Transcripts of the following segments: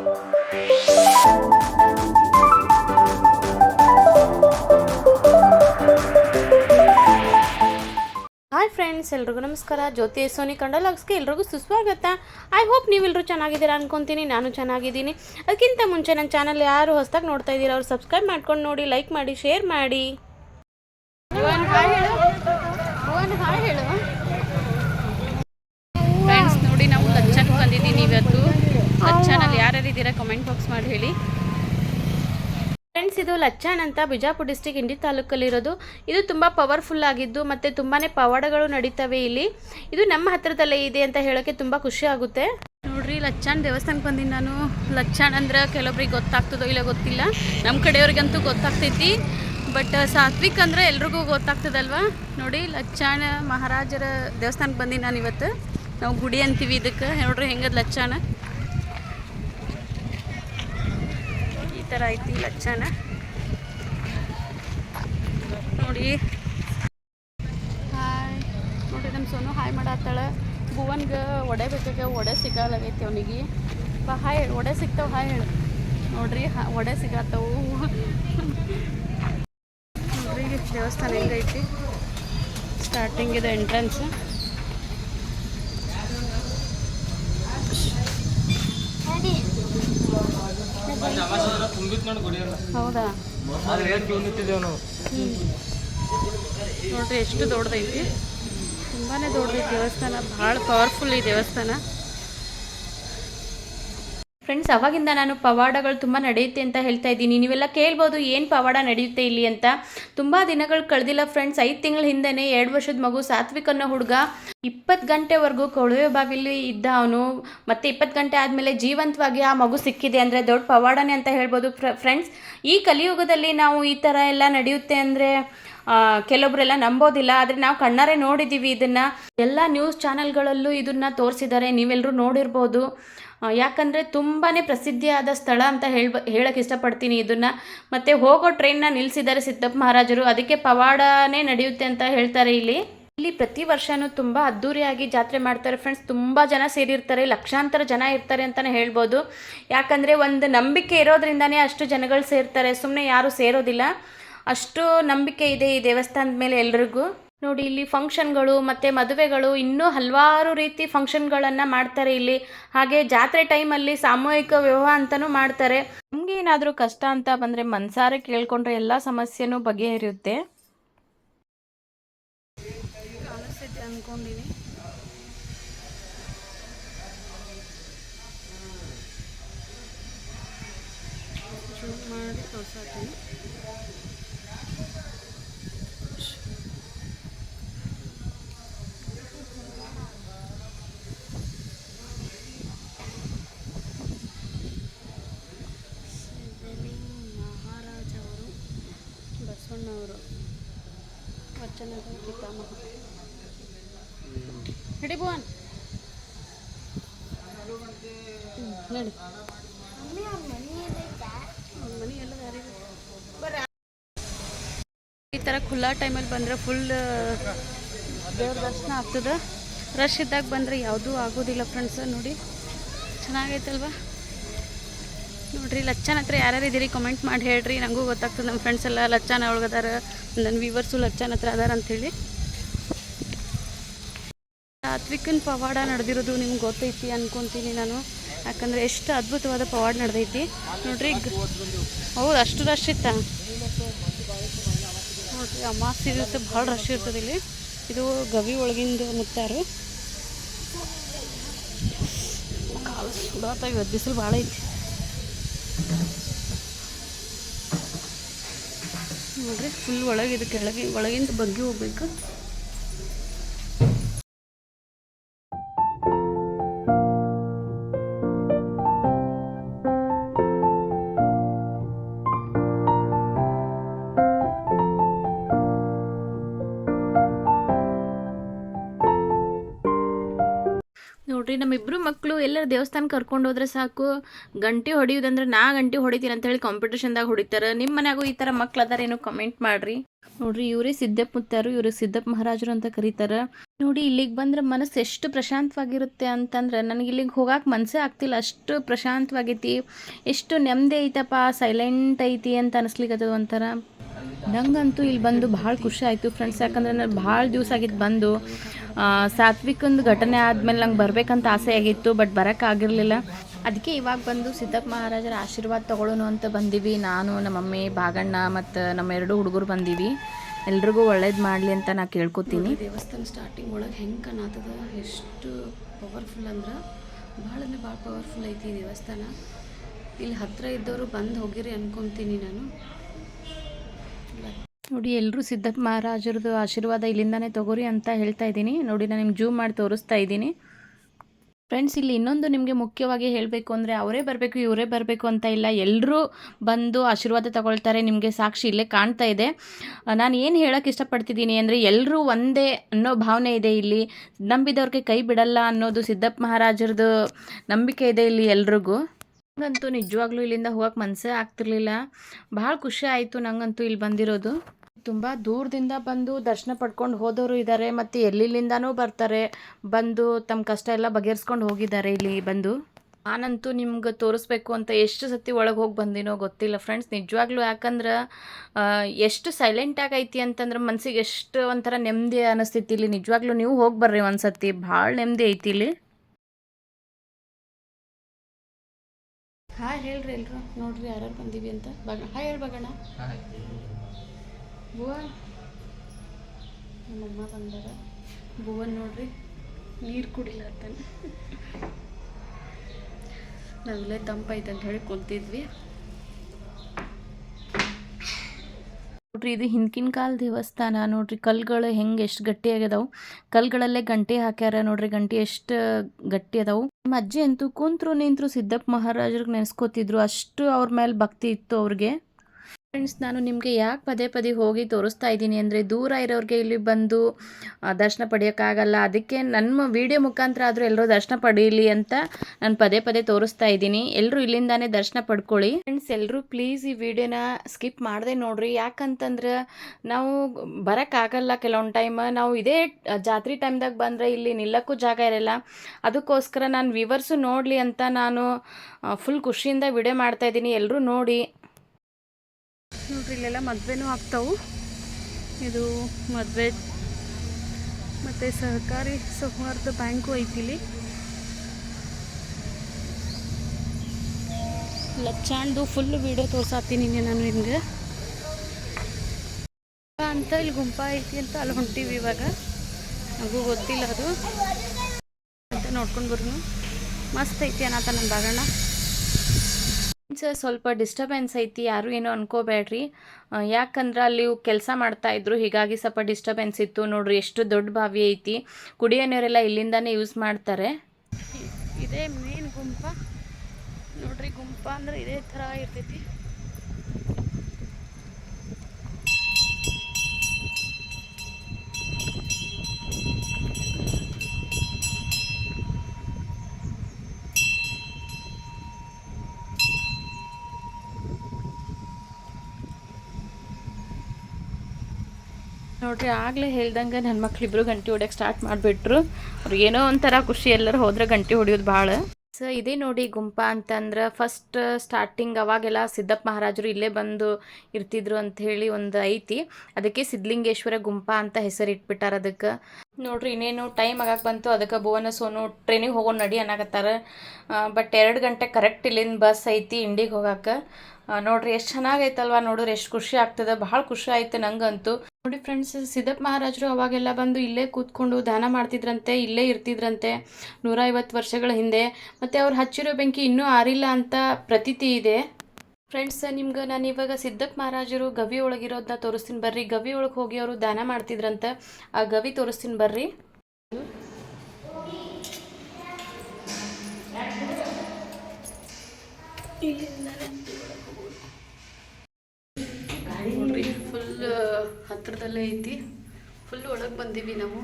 Hi friends ಎಲ್ರಿಗೂ ನಮಸ್ಕಾರ. ಜ್ಯೋತಿ Sony ಕಂಡಲಾಗ್ಸ್ಗೆ ಎಲ್ರಿಗೂ ಸುಸ್ವಾಗತ. ಐ ಹೋಪ್ ನೀವೆಲ್ಲರೂ ಚೆನ್ನಾಗಿದ್ದೀರಾ ಅನ್ಕೊಂತೀನಿ, ನಾನು ಚೆನ್ನಾಗಿದ್ದೀನಿ. ಅದಕ್ಕಿಂತ ಮುಂಚೆ ನನ್ನ ಚಾನಲ್ ಯಾರು ಹೊಸದಾಗಿ ನೋಡ್ತಾ ಇದ್ದೀರಾ, ಅವ್ರು ಸಬ್ಸ್ಕ್ರೈಬ್ ಮಾಡ್ಕೊಂಡು ನೋಡಿ ಲೈಕ್ ಮಾಡಿ ಶೇರ್ ಮಾಡಿ ಫ್ರೆಂಡ್ಸ್ ನೋಡಿ ನಾವು ಲಚ್ಚನ್ಗೆ ಬಂದಿದ್ದೀನಿ ಇವತ್ತು ಲಚ್ಚನಲ್ಲಿ ಯಾರ್ಯಾರು ಇದ್ದೀರಾ ಕಮೆಂಟ್ ಬಾಕ್ಸ್ ಮಾಡಿ ಹೇಳಿ ಫ್ರೆಂಡ್ಸ್ ಇದು ಲಚ್ಚಾನ್ ಅಂತ ಬಿಜಾಪುರ್ ಡಿಸ್ಟಿಕ್ ಇಂಡಿ ತಾಲೂಕಲ್ಲಿರೋದು. ಇದು ತುಂಬ ಪವರ್ಫುಲ್ ಆಗಿದ್ದು ಮತ್ತು ತುಂಬಾ ಪವಾಡಗಳು ನಡೀತವೆ ಇಲ್ಲಿ. ಇದು ನಮ್ಮ ಹತ್ರದಲ್ಲೇ ಇದೆ ಅಂತ ಹೇಳೋಕ್ಕೆ ತುಂಬ ಖುಷಿ ಆಗುತ್ತೆ. ನೋಡ್ರಿ, ಲಚ್ಚಾನ್ ದೇವಸ್ಥಾನಕ್ಕೆ ಬಂದಿನಿ ನಾನು. ಲಚ್ಚಾನ್ ಅಂದ್ರೆ ಕೆಲವೊಬ್ರಿಗೆ ಗೊತ್ತಾಗ್ತದೋ ಇಲ್ಲ ಗೊತ್ತಿಲ್ಲ. ನಮ್ಮ ಕಡೆಯವ್ರಿಗಂತೂ ಗೊತ್ತಾಗ್ತೈತಿ. ಬಟ್ ಸಾತ್ವಿಕ್ ಅಂದರೆ ಎಲ್ರಿಗೂ ಗೊತ್ತಾಗ್ತದಲ್ವಾ? ನೋಡಿ ಲಚ್ಚಾಣ ಮಹಾರಾಜರ ದೇವಸ್ಥಾನಕ್ಕೆ ಬಂದೀನಿ ನಾನು ಇವತ್ತು. ನಾವು ಗುಡಿ ಅಂತೀವಿ ಇದಕ್ಕೆ. ನೋಡ್ರಿ, ಹೆಂಗದ ಲಚ್ಚಾಣ ಈ ಥರ ಐತಿ ಲಚ್ಚಾನ. ನೋಡಿ ಹಾಯ್ ನೋಡ್ರಿ ನಮ್ಮ ಸೋನು ಹಾಯ್ ಮಾಡತ್ತಾಳೆ. ಭುವನ್ಗೆ ಒಡೆ ಬೇಕಾಗ ಒಡೆ ಸಿಗಲಾಗೈತಿ ಅವನಿಗೆ. ಬಾ ಹಾಯ್ ಹೇಳು. ಒಡೆ ಸಿಗ್ತಾವ ಹಾಯ್ ಹೇಳು. ನೋಡ್ರಿ ಹಾ ಒಡೆ ಸಿಗತ್ತವು ನೋಡ್ರಿ ದೇವಸ್ಥಾನ ಹೆಂಗೈತಿ. ಸ್ಟಾರ್ಟಿಂಗ್ ಇದೆ ಎಂಟ್ರೆನ್ಸ್ ಹೌದಾ? ನೋಡ್ರಿ, ಎಷ್ಟು ದೊಡ್ಡದೈತಿ. ತುಂಬಾ ದೊಡ್ಡದೈತಿ ದೇವಸ್ಥಾನ, ಭಾಳ ಪವರ್ಫುಲ್ ಈ ದೇವಸ್ಥಾನ. ಫ್ರೆಂಡ್ಸ್ ಅವಾಗಿಂದ ನಾನು ಪವಾಡಗಳು ತುಂಬ ನಡೆಯುತ್ತೆ ಅಂತ ಹೇಳ್ತಾ ಇದ್ದೀನಿ. ನೀವೆಲ್ಲ ಕೇಳ್ಬೋದು, ಏನು ಪವಾಡ ನಡೆಯುತ್ತೆ ಇಲ್ಲಿ ಅಂತ. ತುಂಬ ದಿನಗಳು ಕಳೆದಿಲ್ಲ ಫ್ರೆಂಡ್ಸ್ ಐದು ತಿಂಗಳ ಹಿಂದೆನೇ ಎರಡು ವರ್ಷದ ಮಗು ಸಾತ್ವಿಕ್ ಅನ್ನೋ ಹುಡುಗ ಇಪ್ಪತ್ತು ಗಂಟೆವರೆಗೂ ಕೊಳವೆ ಬಾವಿಲಿ ಇದ್ದ ಅವನು. ಮತ್ತು ಇಪ್ಪತ್ತು ಗಂಟೆ ಆದಮೇಲೆ ಜೀವಂತವಾಗಿ ಆ ಮಗು ಸಿಕ್ಕಿದೆ ಅಂದರೆ ದೊಡ್ಡ ಪವಾಡನೇ ಅಂತ ಹೇಳ್ಬೋದು. ಫ್ರೆಂಡ್ಸ್ ಈ ಕಲಿಯುಗದಲ್ಲಿ ನಾವು ಈ ಥರ ಎಲ್ಲ ನಡೆಯುತ್ತೆ ಅಂದರೆ ಕೆಲವೊಬ್ಬರೆಲ್ಲ ನಂಬೋದಿಲ್ಲ, ಆದರೆ ನಾವು ಕಣ್ಣಾರೆ ನೋಡಿದ್ದೀವಿ ಇದನ್ನು. ಎಲ್ಲ ನ್ಯೂಸ್ ಚಾನೆಲ್ಗಳಲ್ಲೂ ಇದನ್ನು ತೋರಿಸಿದ್ದಾರೆ ನೀವೆಲ್ಲರೂ ನೋಡಿರ್ಬೋದು. ಯಾಕಂದರೆ ತುಂಬಾ ಪ್ರಸಿದ್ಧಿಯಾದ ಸ್ಥಳ ಅಂತ ಹೇಳ್ಬ ಹೇಳಕ್ಕೆ ಇಷ್ಟಪಡ್ತೀನಿ ಇದನ್ನು. ಮತ್ತು ಹೋಗೋ ಟ್ರೈನ್ನ ನಿಲ್ಲಿಸಿದ್ದಾರೆ ಸಿದ್ದಪ್ಪ ಮಹಾರಾಜರು, ಅದಕ್ಕೆ ಪವಾಡನೇ ನಡೆಯುತ್ತೆ ಅಂತ ಹೇಳ್ತಾರೆ ಇಲ್ಲಿ. ಇಲ್ಲಿ ಪ್ರತಿ ವರ್ಷವೂ ತುಂಬ ಅದ್ಧೂರಿಯಾಗಿ ಜಾತ್ರೆ ಮಾಡ್ತಾರೆ ಫ್ರೆಂಡ್ಸ್ ತುಂಬ ಜನ ಸೇರಿರ್ತಾರೆ, ಲಕ್ಷಾಂತರ ಜನ ಇರ್ತಾರೆ ಅಂತಲೇ ಹೇಳ್ಬೋದು. ಯಾಕಂದರೆ ಒಂದು ನಂಬಿಕೆ ಇರೋದ್ರಿಂದನೇ ಅಷ್ಟು ಜನಗಳು ಸೇರ್ತಾರೆ ಸುಮ್ಮನೆ ಯಾರೂ ಸೇರೋದಿಲ್ಲ. ಅಷ್ಟು ನಂಬಿಕೆ ಇದೆ ಈ ದೇವಸ್ಥಾನದ ಮೇಲೆ ಎಲ್ರಿಗೂ. ನೋಡಿ, ಇಲ್ಲಿ ಫಂಕ್ಷನ್ಗಳು ಮತ್ತು ಮದುವೆಗಳು ಇನ್ನೂ ಹಲವಾರು ರೀತಿ ಫಂಕ್ಷನ್ಗಳನ್ನು ಮಾಡ್ತಾರೆ ಇಲ್ಲಿ. ಹಾಗೆ ಜಾತ್ರೆ ಟೈಮಲ್ಲಿ ಸಾಮೂಹಿಕ ವಿವಾಹ ಅಂತಲೂ ಮಾಡ್ತಾರೆ. ನಮಗೆ ಏನಾದರೂ ಕಷ್ಟ ಅಂತ ಬಂದರೆ ಮನಸಾರೆ ಕೇಳಿಕೊಂಡ್ರೆ ಎಲ್ಲ ಸಮಸ್ಯೆನೂ ಬಗೆಹರಿಯುತ್ತೆ. ಮಾಡಿ ಈ ಥರ ಖುಲ್ಲಾ ಟೈಮಲ್ಲಿ ಬಂದರೆ ಫುಲ್ ದೇವ್ರ ದರ್ಶನ ಆಗ್ತದೆ. ರಶ್ ಇದ್ದಾಗ ಬಂದರೆ ಯಾವುದೂ ಆಗೋದಿಲ್ಲ ಫ್ರೆಂಡ್ಸ್ ನೋಡಿ. ಚೆನ್ನಾಗೈತಲ್ವಾ? ನೋಡಿರಿ, ಲಚ್ಚನ ಹತ್ರ ಯಾರ್ಯಾರು ಇದ್ದೀರಿ ಕಮೆಂಟ್ ಮಾಡಿ ಹೇಳ್ರಿ. ನನಗೂ ಗೊತ್ತಾಗ್ತದೆ ನಮ್ಮ ಫ್ರೆಂಡ್ಸ್ ಎಲ್ಲ ಲಚ್ಚನ ಒಳಗದಾರ ನನ್ನ ವ್ಯೂವರ್ಸು ಲಚ್ಚನ ಹತ್ರ ಅದಾರ ಅಂಥೇಳಿ ಸಾತ್ವಿಕನ್ ಪವಾಡ ನಡೆದಿರೋದು ನಿಮ್ಗೆ ಗೊತ್ತೈತಿ ಅನ್ಕೊಂತೀನಿ ನಾನು. ಯಾಕಂದರೆ ಎಷ್ಟು ಅದ್ಭುತವಾದ ಪವಾಡ ನಡೆದೈತಿ. ನೋಡ್ರಿ ಹೌದು, ಅಷ್ಟು ರಶ್ ಇತ್ತ? ನೋಡ್ರಿ ಅಮಾವಾಸ್ಯೆ ದಿವಸ ಭಾಳ ರಶ್ ಇರ್ತದೆ ಇಲ್ಲಿ. ಇದು ಗವಿ ಒಳಗಿಂದ ಮುತ್ತಾರು ಕಾಲು ಸುಡಾತ ಬಿಸಿಲು ಭಾಳ ಐತಿ. ನೋಡ್ರಿ ಫುಲ್ ಒಳಗಿದೆ ಕೆಳಗೆ, ಒಳಗಿಂದ ಬಗ್ಗಿ ಹೋಗ್ಬೇಕು. ನೋಡ್ರಿ ನಮ್ಮಿಬ್ಬರು ಮಕ್ಕಳು ಎಲ್ಲರ ದೇವಸ್ಥಾನಕ್ಕೆ ಕರ್ಕೊಂಡು ಹೋದ್ರೆ ಸಾಕು. ಗಂಟೆ ಹೊಡಿಯೋದಂದ್ರೆ ನಾ ಗಂಟೆ ಹೊಡಿತೀನಿ ಅಂತ ಹೇಳಿ ಕಾಂಪಿಟೇಷನ್ದಾಗ ಹೊಡಿತಾರೆ. ನಿಮ್ಮ ಮನ್ಯಾಗೂ ಈ ಥರ ಮಕ್ಳು ಅದಾರೇನೋ ಕಮೆಂಟ್ ಮಾಡ್ರಿ. ನೋಡ್ರಿ, ಇವರೇ ಸಿದ್ದಪ್ಪ ಮುತ್ತಾರು ಇವ್ರಿಗೆ ಸಿದ್ದಪ್ಪ ಮಹಾರಾಜರು ಅಂತ ಕರೀತಾರೆ. ನೋಡಿ, ಇಲ್ಲಿಗೆ ಬಂದ್ರೆ ಮನಸ್ಸು ಎಷ್ಟು ಪ್ರಶಾಂತವಾಗಿರುತ್ತೆ ಅಂತಂದ್ರೆ ನನಗೆ ಇಲ್ಲಿಗೆ ಹೋಗಕ್ಕೆ ಮನಸ್ಸೇ ಆಗ್ತಿಲ್ಲ. ಅಷ್ಟು ಪ್ರಶಾಂತವಾಗೈತಿ. ಎಷ್ಟು ನೆಮ್ಮದಿ ಐತಪ್ಪ ಸೈಲೆಂಟ್ ಐತಿ ಅಂತ ಅನಿಸ್ಲಿಕ್ಕತ್ತದ ಒಂಥರ. ನಂಗಂತೂ ಇಲ್ಲಿ ಬಂದು ಭಾಳ ಖುಷಿ ಆಯಿತು ಫ್ರೆಂಡ್ಸ್ ಯಾಕಂದ್ರೆ ನಾನು ಭಾಳ ದಿವಸ ಆಗಿತ್ತು ಬಂದು. ಸಾತ್ವಿಕಂದು ಘಟನೆ ಆದಮೇಲೆ ನಂಗೆ ಬರಬೇಕಂತ ಆಸೆ ಆಗಿತ್ತು ಬಟ್ ಬರೋಕ್ಕಾಗಿರಲಿಲ್ಲ ಅದಕ್ಕೆ ಇವಾಗ ಬಂದು ಸಿದ್ದಪ್ಪ ಮಹಾರಾಜರ ಆಶೀರ್ವಾದ ತಗೊಳ್ಳೋಣ ಅಂತ ಬಂದೀವಿ. ನಾನು ನಮ್ಮ ಮಮ್ಮಿ ಭಾಗಣ್ಣ ಮತ್ತು ನಮ್ಮ ಎರಡು ಹುಡುಗರು ಬಂದೀವಿ. ಎಲ್ರಿಗೂ ಒಳ್ಳೇದು ಮಾಡಲಿ ಅಂತ ನಾ ಕೇಳ್ಕೊತೀನಿ. ದೇವಸ್ಥಾನ ಸ್ಟಾರ್ಟಿಂಗ್ ಒಳಗೆ ಹೆಂಗೆ ಕಾಣತದ ಎಷ್ಟು ಪವರ್ಫುಲ್ ಅಂದ್ರೆ ಭಾಳ ಅಂದರೆ ಭಾಳ ಪವರ್ಫುಲ್ ಐತಿ ಈ ದೇವಸ್ಥಾನ. ಇಲ್ಲಿ ಹತ್ತಿರ ಇದ್ದವರು ಬಂದು ಹೋಗಿರಿ ಅನ್ಕೊತೀನಿ ನಾನು. ನೋಡಿ ಎಲ್ಲರೂ ಸಿದ್ಧಪ್ಪ ಮಹಾರಾಜರದು ಆಶೀರ್ವಾದ ಇಲ್ಲಿಂದನೇ ತಗೋರಿ ಅಂತ ಹೇಳ್ತಾ ಇದ್ದೀನಿ. ನೋಡಿ, ನಾನು ನಿಮ್ಗೆ ಜೂಮ್ ಮಾಡಿ ತೋರಿಸ್ತಾ ಇದ್ದೀನಿ. ಫ್ರೆಂಡ್ಸ್ ಇಲ್ಲಿ ಇನ್ನೊಂದು ನಿಮಗೆ ಮುಖ್ಯವಾಗಿ ಹೇಳಬೇಕು ಅಂದರೆ, ಅವರೇ ಬರಬೇಕು, ಇವರೇ ಬರಬೇಕು ಅಂತ ಇಲ್ಲ. ಎಲ್ಲರೂ ಬಂದು ಆಶೀರ್ವಾದ ತಗೊಳ್ತಾರೆ. ನಿಮಗೆ ಸಾಕ್ಷಿ ಇಲ್ಲೇ ಕಾಣ್ತಾ ಇದೆ. ನಾನು ಏನು ಹೇಳೋಕ್ಕೆ ಇಷ್ಟಪಡ್ತಿದ್ದೀನಿ ಅಂದರೆ ಎಲ್ಲರೂ ಒಂದೇ ಅನ್ನೋ ಭಾವನೆ ಇದೆ ಇಲ್ಲಿ. ನಂಬಿದವ್ರಿಗೆ ಕೈ ಬಿಡಲ್ಲ ಅನ್ನೋದು ಸಿದ್ದಪ್ಪ ಮಹಾರಾಜರದು ನಂಬಿಕೆ ಇದೆ ಇಲ್ಲಿ ಎಲ್ರಿಗೂ. ನಂಗಂತೂ ನಿಜವಾಗ್ಲೂ ಇಲ್ಲಿಂದ ಹೋಗಕ್ಕೆ ಮನಸ್ಸೇ ಆಗ್ತಿರ್ಲಿಲ್ಲ. ಭಾಳ ಖುಷಿ ಆಯಿತು ನಂಗಂತೂ ಇಲ್ಲಿ ಬಂದಿರೋದು. ತುಂಬ ದೂರದಿಂದ ಬಂದು ದರ್ಶನ ಪಡ್ಕೊಂಡು ಹೋದವರು ಇದ್ದಾರೆ ಮತ್ತು ಎಲ್ಲಿಲ್ಲಿಂದಾನೂ ಬರ್ತಾರೆ ಬಂದು ತಮ್ಮ ಕಷ್ಟ ಎಲ್ಲ ಬಗೆಹರಿಸ್ಕೊಂಡು ಹೋಗಿದ್ದಾರೆ ಇಲ್ಲಿ ಬಂದು. ನಾನಂತೂ ನಿಮ್ಗೆ ತೋರಿಸ್ಬೇಕು ಅಂತ ಎಷ್ಟು ಸತಿ ಒಳಗೆ ಹೋಗಿ ಬಂದಿನೋ ಗೊತ್ತಿಲ್ಲ ಫ್ರೆಂಡ್ಸ್ ನಿಜವಾಗ್ಲೂ ಯಾಕಂದ್ರೆ ಎಷ್ಟು ಸೈಲೆಂಟ್ ಐತಿ ಅಂತಂದ್ರೆ ಮನ್ಸಿಗೆ ಎಷ್ಟು ಒಂಥರ ನೆಮ್ಮದಿ ಅನಿಸ್ತೈತಿ ಇಲ್ಲಿ. ನಿಜವಾಗ್ಲೂ ನೀವು ಹೋಗಿ ಬರ್ರಿ ಒಂದು ಸತಿ ಭಾಳ ನೆಮ್ಮದಿ ಐತಿ ಇಲ್ಲಿ. ಹಾಯ್ ಹೇಳ್ರಿ ಎಲ್ರು. ನೋಡ್ರಿ ಯಾರು ಬಂದೀವಿ ಅಂತ. ಬಗ ಹಾಯ್ ಹೇಳಿ ಬಗಣ ಬುವ? ನಮ್ಮಮ್ಮ ಬಂದಾರ. ಬುವನ್ ನೋಡ್ರಿ, ನೀರು ಕುಡಿಲ್ಲ ಅಂತಾನೆ. ನಾವಿಲ್ಲೇ ತಂಪೈತೆ ಅಂತ ಹೇಳಿ ಕುಂತಿದ್ವಿ. ನೋಡ್ರಿ, ಇದು ಹಿಂದಿನ ಕಾಲ ದೇವಸ್ಥಾನ. ನೋಡ್ರಿ, ಕಲ್ಗಳು ಹೆಂಗೆ ಎಷ್ಟು ಗಟ್ಟಿ ಆಗ್ಯದವು. ಕಲ್ಗಳಲ್ಲೇ ಗಂಟೆ ಹಾಕ್ಯಾರ. ನೋಡ್ರಿ, ಗಂಟೆ ಎಷ್ಟು ಗಟ್ಟಿ ಅದಾವು. ನಮ್ಮ ಅಜ್ಜಿ ಅಂತೂ ಕುಂತ್ರು ನಿಂತ್ರು ಸಿದ್ದಪ್ಪ ಮಹಾರಾಜರಿಗೆ ನೆನೆಸ್ಕೋತಿದ್ರು. ಅಷ್ಟು ಅವ್ರ ಮೇಲೆ ಭಕ್ತಿ ಇತ್ತು ಅವ್ರಿಗೆ. ಫ್ರೆಂಡ್ಸ್ ನಾನು ನಿಮಗೆ ಯಾಕೆ ಪದೇ ಪದೇ ಹೋಗಿ ತೋರಿಸ್ತಾ ಇದ್ದೀನಿ ಅಂದರೆ ದೂರ ಇರೋರಿಗೆ ಇಲ್ಲಿ ಬಂದು ದರ್ಶನ ಪಡೆಯೋಕ್ಕಾಗಲ್ಲ. ಅದಕ್ಕೆ ನನ್ನ ವಿಡಿಯೋ ಮುಖಾಂತರ ಆದರೂ ಎಲ್ಲರೂ ದರ್ಶನ ಪಡೀಲಿ ಅಂತ ನಾನು ಪದೇ ಪದೇ ತೋರಿಸ್ತಾ ಇದ್ದೀನಿ. ಎಲ್ಲರೂ ಇಲ್ಲಿಂದಾನೇ ದರ್ಶನ ಪಡ್ಕೊಳ್ಳಿ. ಫ್ರೆಂಡ್ಸ್ ಎಲ್ಲರೂ ಪ್ಲೀಸ್ ಈ ವಿಡಿಯೋನ ಸ್ಕಿಪ್ ಮಾಡದೆ ನೋಡ್ರಿ. ಯಾಕಂತಂದ್ರೆ ನಾವು ಬರೋಕ್ಕಾಗಲ್ಲ ಕೆಲವೊಂದು ಟೈಮ್ ನಾವು ಇದೇ ಜಾತ್ರೆ ಟೈಮ್ದಾಗ ಬಂದರೆ ಇಲ್ಲಿ ನಿಲ್ಲಕ್ಕೂ ಜಾಗ ಇರಲ್ಲ. ಅದಕ್ಕೋಸ್ಕರ ನಾನು ವಿವರ್ಸು ನೋಡಲಿ ಅಂತ ನಾನು ಫುಲ್ ಖುಷಿಯಿಂದ ವಿಡಿಯೋ ಮಾಡ್ತಾ ಇದ್ದೀನಿ. ಎಲ್ಲರೂ ನೋಡಿ. ನೋಡ್ರಿ, ಇಲ್ಲೆಲ್ಲ ಮದುವೆನೂ ಆಗ್ತಾವು. ಇದು ಮದುವೆ, ಮತ್ತು ಸಹಕಾರಿ ಸೌಹಾರ್ದ ಬ್ಯಾಂಕು ಐತಿ ಇಲ್ಲಿ. ಲಚ್ಚಾಣ್ದು ಫುಲ್ ವಿಡಿಯೋ ತೋರ್ಸಾತೀನಿ ನಾನು ಹಿಂಗೆ ಅಂತ ಇಲ್ಲಿ ಗುಂಪ ಐತಿ ಅಂತ ಅಲ್ಲಿ ಹೊಂಟೀವಿ ಇವಾಗ. ನನಗೂ ಗೊತ್ತಿಲ್ಲ ಅದು. ಅಂತ ನೋಡ್ಕೊಂಡು ಬರ್ನು. ಮಸ್ತ್ ಐತಿ ಅನ್ನತ ನನ್ನ ಬಾಗಣ್ಣ. ಸರ್ ಸ್ವಲ್ಪ ಡಿಸ್ಟರ್ಬೆನ್ಸ್ ಐತಿ, ಯಾರು ಏನೋ ಅನ್ಕೋಬೇಡ್ರಿ. ಯಾಕಂದ್ರೆ ಅಲ್ಲಿ ಕೆಲಸ ಮಾಡ್ತಾ ಇದ್ರು, ಹೀಗಾಗಿ ಸ್ವಲ್ಪ ಡಿಸ್ಟರ್ಬೆನ್ಸ್ ಇತ್ತು. ನೋಡ್ರಿ, ಎಷ್ಟು ದೊಡ್ಡ ಬಾವಿ ಐತಿ. ಕುಡಿಯೋ ನೀರೆಲ್ಲ ಇಲ್ಲಿಂದಾನೇ ಯೂಸ್ ಮಾಡ್ತಾರೆ. ಇದೇ ಮೇನ್ ಗುಂಪ. ನೋಡ್ರಿ, ಗುಂಪ ಅಂದ್ರೆ ಇದೇ ಥರ ಇರ್ತೈತಿ. ನೋಡ್ರಿ, ಆಗಲೇ ಹೇಳ್ದಂಗೆ ನನ್ನ ಮಕ್ಳಿಬ್ರು ಗಂಟಿ ಹೊಡ್ಯಕ್ಕೆ ಸ್ಟಾರ್ಟ್ ಮಾಡಿಬಿಟ್ರು. ಅವ್ರು ಏನೋ ಒಂಥರ ಖುಷಿ, ಎಲ್ಲರೂ ಹೋದ್ರೆ ಗಂಟಿ ಹೊಡಿಯೋದು ಭಾಳ. ಸೊ ಇದೇ ನೋಡಿ ಗುಂಪ ಅಂತಂದ್ರೆ ಫಸ್ಟ್ ಸ್ಟಾರ್ಟಿಂಗ್ ಅವಾಗೆಲ್ಲ ಸಿದ್ದಪ್ಪ ಮಹಾರಾಜರು ಇಲ್ಲೇ ಬಂದು ಇರ್ತಿದ್ರು ಅಂತ ಹೇಳಿ ಒಂದು ಐತಿ. ಅದಕ್ಕೆ ಸಿದ್ಧಲಿಂಗೇಶ್ವರ ಗುಂಪ ಅಂತ ಹೆಸರು ಇಟ್ಬಿಟ್ಟಾರ ಅದಕ್ಕೆ. ನೋಡ್ರಿ, ಇನ್ನೇನು ಟೈಮ್ ಆಗಕ್ಕೆ ಬಂತು, ಅದಕ್ಕೆ ಭುವನ, ಸೋನು ಟ್ರೈನಿಗೆ ಹೋಗೋ ನಡಿ ಅನ್ನಕತ್ತಾರ. ಬಟ್ ಎರಡು ಗಂಟೆ ಕರೆಕ್ಟ್ ಇಲ್ಲಿಂದ ಬಸ್ ಐತಿ ಇಂಡಿಗೆ ಹೋಗಕ್ಕೆ ನೋಡ್ರಿ, ಎಷ್ಟು ಚೆನ್ನಾಗೈತಲ್ವ ನೋಡಿದ್ರೆ ಎಷ್ಟು ಖುಷಿ ಆಗ್ತದೆ. ಭಾಳ ಖುಷಿ ಆಯ್ತು ನಂಗಂತೂ. ನೋಡಿ ಫ್ರೆಂಡ್ಸ್ ಸಿದ್ದಪ್ಪ ಮಹಾರಾಜರು ಅವಾಗೆಲ್ಲ ಬಂದು ಇಲ್ಲೇ ಕೂತ್ಕೊಂಡು ದಾನ ಮಾಡ್ತಿದ್ರಂತೆ ಇಲ್ಲೇ ಇರ್ತಿದ್ರಂತೆ ನೂರ ಐವತ್ತು ವರ್ಷಗಳ ಹಿಂದೆ. ಮತ್ತು ಅವ್ರು ಹಚ್ಚಿರೋ ಬೆಂಕಿ ಇನ್ನೂ ಆರಿಲ್ಲ ಅಂತ ಪ್ರತೀತಿ ಇದೆ. ಫ್ರೆಂಡ್ಸ್ ನಿಮ್ಗೆ ನಾನು ಇವಾಗ ಸಿದ್ದಪ್ಪ ಮಹಾರಾಜರು ಗವಿ ಒಳಗಿರೋದನ್ನ ತೋರಿಸ್ತೀನಿ ಬರ್ರಿ. ಗವಿ ಒಳಗೆ ಹೋಗಿ ಅವರು ದಾನ ಮಾಡ್ತಿದ್ರಂತೆ. ಆ ಗವಿ ತೋರಿಸ್ತೀನಿ ಬರ್ರಿ. ನೋಡ್ರಿ. ಫುಲ್ ಹತ್ರದಲ್ಲೇ ಐತಿ. ಫುಲ್ ಒಳಗೆ ಬಂದೀವಿ ನಾವು.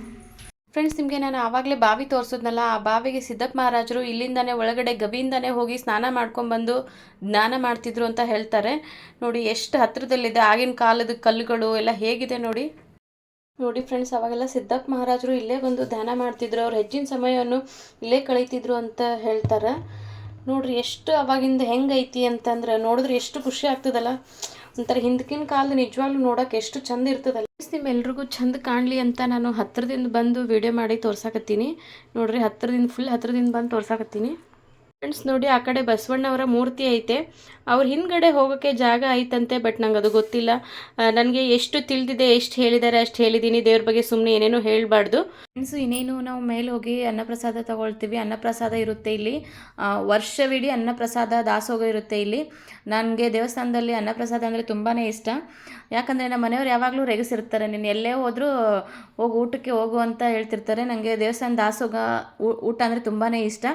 ಫ್ರೆಂಡ್ಸ್ ನಿಮಗೆ ನಾನು ಆವಾಗಲೇ ಬಾವಿ ತೋರಿಸಿದ್ನಲ್ಲ, ಆ ಬಾವಿಗೆ ಸಿದ್ದಪ್ಪ ಮಹಾರಾಜರು ಇಲ್ಲಿಂದನೇ ಒಳಗಡೆ ಗವಿಯಿಂದನೇ ಹೋಗಿ ಸ್ನಾನ ಮಾಡ್ಕೊಂಡ್ಬಂದು ಜ್ಞಾನ ಮಾಡ್ತಿದ್ರು ಅಂತ ಹೇಳ್ತಾರೆ. ನೋಡಿ, ಎಷ್ಟು ಹತ್ತಿರದಲ್ಲಿದೆ ಆಗಿನ ಕಾಲದ ಕಲ್ಲುಗಳು ಎಲ್ಲ ಹೇಗಿದೆ ನೋಡಿ. ನೋಡಿ ಫ್ರೆಂಡ್ಸ್ ಅವಾಗೆಲ್ಲ ಸಿದ್ದಪ್ಪ ಮಹಾರಾಜರು ಇಲ್ಲೇ ಬಂದು ಧ್ಯಾನ ಮಾಡ್ತಿದ್ರು, ಅವ್ರು ಹೆಚ್ಚಿನ ಸಮಯವನ್ನು ಇಲ್ಲೇ ಕಳೀತಿದ್ರು ಅಂತ ಹೇಳ್ತಾರೆ. ನೋಡ್ರಿ, ಎಷ್ಟು ಅವಾಗಿಂದ ಹೆಂಗೈತಿ ಅಂತಂದ್ರೆ, ನೋಡಿದ್ರೆ ಎಷ್ಟು ಖುಷಿ ಆಗ್ತದಲ್ಲ. ಒಂಥರ ಹಿಂದಕಿನ ಕಾಲದ ನಿಜವಾಗ್ಲೂ ನೋಡೋಕೆ ಎಷ್ಟು ಚಂದ ಇರ್ತದಲ್ಲ. ನಿಮ್ಮೆಲ್ರಿಗೂ ಚಂದ ಕಾಣಲಿ ಅಂತ ನಾನು ಹತ್ತಿರದಿಂದ ಬಂದು ವಿಡಿಯೋ ಮಾಡಿ ತೋರ್ಸಾಕತ್ತೀನಿ. ನೋಡ್ರಿ ಹತ್ತಿರದಿಂದ ಫುಲ್ ಹತ್ತಿರದಿಂದ ಬಂದು ತೋರ್ಸಾಕತ್ತೀನಿ. ಫ್ರೆಂಡ್ಸ್ ನೋಡಿ ಆ ಕಡೆ ಬಸವಣ್ಣವರ ಮೂರ್ತಿ ಐತೆ. ಅವ್ರ ಹಿಂದ್ಗಡೆ ಹೋಗೋಕ್ಕೆ ಜಾಗ ಐತಂತೆ ಬಟ್ ನಂಗೆ ಅದು ಗೊತ್ತಿಲ್ಲ ನನಗೆ ಎಷ್ಟು ತಿಳಿದಿದೆ, ಎಷ್ಟು ಹೇಳಿದ್ದಾರೆ ಅಷ್ಟು ಹೇಳಿದ್ದೀನಿ ದೇವ್ರ ಬಗ್ಗೆ ಸುಮ್ಮನೆ ಏನೇನೋ ಹೇಳಬಾರ್ದು. ಫ್ರೆಂಡ್ಸ್ ಇನ್ನೇನು ನಾವು ಮೇಲೆ ಹೋಗಿ ಅನ್ನಪ್ರಸಾದ ತಗೊಳ್ತೀವಿ. ಅನ್ನಪ್ರಸಾದ ಇರುತ್ತೆ ಇಲ್ಲಿ. ವರ್ಷವಿಡೀ ಅನ್ನಪ್ರಸಾದ ದಾಸೋಗ ಇರುತ್ತೆ ಇಲ್ಲಿ. ನನಗೆ ದೇವಸ್ಥಾನದಲ್ಲಿ ಅನ್ನಪ್ರಸಾದ ಅಂದರೆ ತುಂಬಾ ಇಷ್ಟ. ಯಾಕಂದರೆ ನಮ್ಮ ಮನೆಯವ್ರು ಯಾವಾಗಲೂ ರೆಗಸಿರ್ತಾರೆ. ನೀನು ಎಲ್ಲೇ ಹೋದರೂ ಹೋಗಿ, ಊಟಕ್ಕೆ ಹೋಗು ಅಂತ ಹೇಳ್ತಿರ್ತಾರೆ. ನನಗೆ ದೇವಸ್ಥಾನ ದಾಸೋಗ ಊಟ ಅಂದರೆ ತುಂಬಾ ಇಷ್ಟ.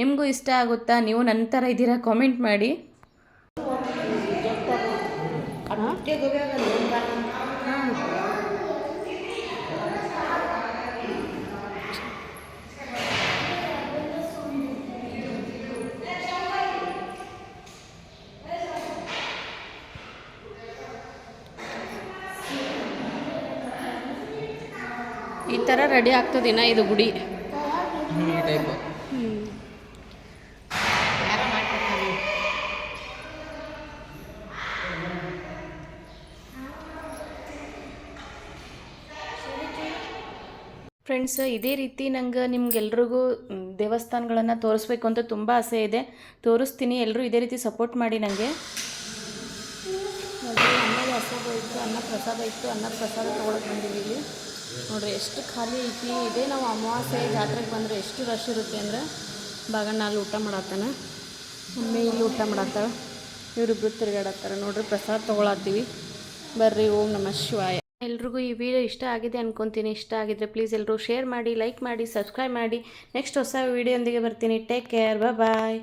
ನಿಮಗೂ ಇಷ್ಟ ಆಗುತ್ತಾ ನೀವು ನನ್ನ ಥರ ಇದ್ದೀರಾ? ಕಾಮೆಂಟ್ ಮಾಡಿ. ಈ ಥರ ರೆಡಿ ಆಗ್ತದಿನ ಇದು ಗುಡಿ. ಈ ಟೈಪ್ ಫ್ರೆಂಡ್ಸ್ ಇದೇ ರೀತಿ ನಂಗೆ ನಿಮ್ಗೆಲ್ರಿಗೂ ದೇವಸ್ಥಾನಗಳನ್ನು ತೋರಿಸ್ಬೇಕು ಅಂತ ತುಂಬ ಆಸೆ ಇದೆ. ತೋರಿಸ್ತೀನಿ ಎಲ್ಲರೂ ಇದೇ ರೀತಿ ಸಪೋರ್ಟ್ ಮಾಡಿ ನನಗೆ ನೋಡ್ರಿ ಅನ್ನ ದಾಸೋಹ ಇತ್ತು, ಅನ್ನ ಪ್ರಸಾದ ಇತ್ತು, ಅನ್ನ ಪ್ರಸಾದ ತೊಗೊಳಕ್ಕೆ ಬಂದಿದ್ದೀವಿ ನೋಡ್ರಿ, ಎಷ್ಟು ಖಾಲಿ ಐತಿ. ಇದೇ ನಾವು ಅಮಾವಾಸ್ಯೆ ಜಾತ್ರೆಗೆ ಬಂದರೆ ಎಷ್ಟು ರಶ್ ಇರುತ್ತೆ ಅಂದರೆ, ಬಾಗಣ್ಣ ಅಲ್ಲಿ ಊಟ ಮಾಡತ್ತಾನ. ಮಮ್ಮಿ ಇಲ್ಲಿ ಊಟ ಮಾಡತ್ತಾಳ. ಇವರಿಬ್ಬರು ತಿರುಗಾಡತ್ತಾರ. ನೋಡ್ರಿ, ಪ್ರಸಾದ ತೊಗೊಳತ್ತೀವಿ. ಬರ್ರಿ, ಓಂ ನಮಃ ಶಿವಾಯ. ಎಲ್ರಿಗೂ ಈ ವಿಡಿಯೋ ಇಷ್ಟ ಆಗಿದೆ ಅನ್ಕೊಂತೀನಿ. ಇಷ್ಟ ಆಗಿದ್ರೆ ಪ್ಲೀಸ್ ಎಲ್ಲರೂ ಶೇರ್ ಮಾಡಿ ಲೈಕ್ ಮಾಡಿ ಸಬ್ಸ್ಕ್ರೈಬ್ ಮಾಡಿ. ನೆಕ್ಸ್ಟ್ ಹೊಸ ವಿಡಿಯೋಂದಿಗೆ ಬರ್ತೀನಿ. Take care bye